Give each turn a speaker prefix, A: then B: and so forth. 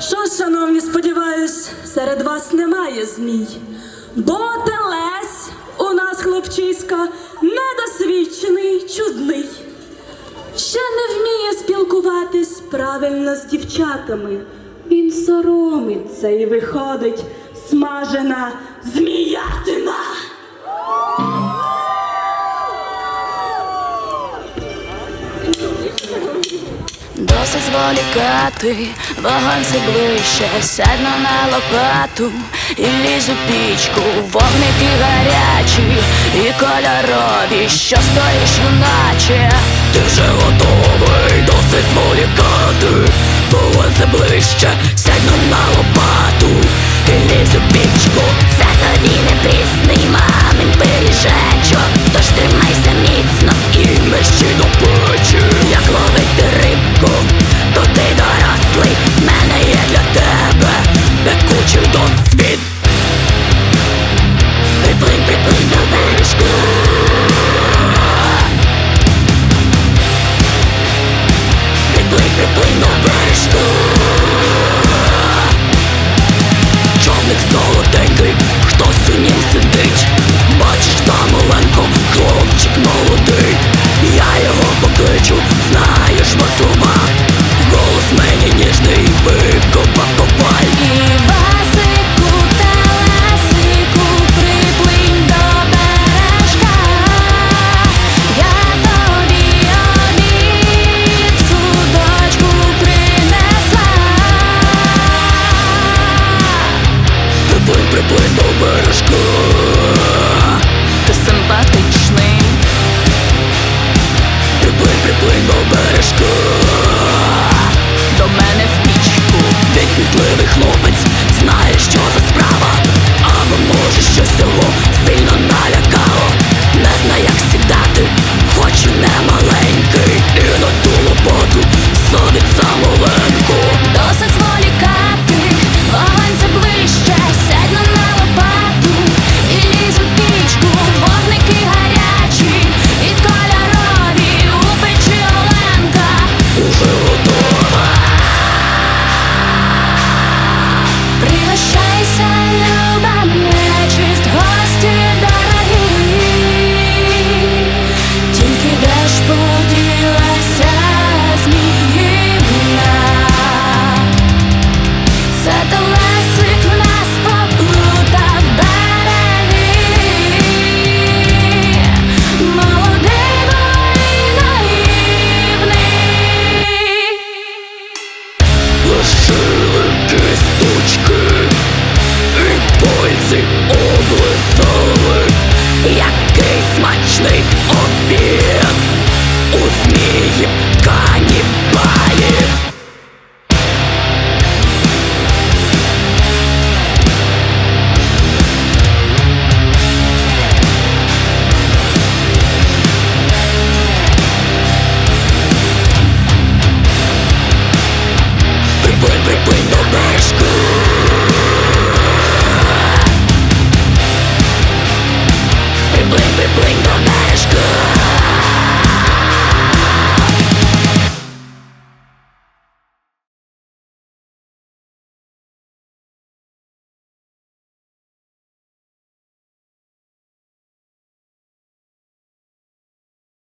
A: Що, шановні, сподіваюсь, серед вас немає змій, бо телесь у нас хлопчиська недосвідчений, чудний. Ще не вміє спілкуватись правильно з дівчатами. Він соромиться і виходить смажена зміятина.
B: Досить зволікати, вогонь все ближче, сядь на лопату. І лізь у пічку, вогники гарячі. І кольорові, що стоїш, наче ти вже готовий, досить зволікати, вогонь все ближче, сядь на лопату, і лізь у пічку, це тоді не Płyną bereszków серці облиснули, який смачний обід. У змії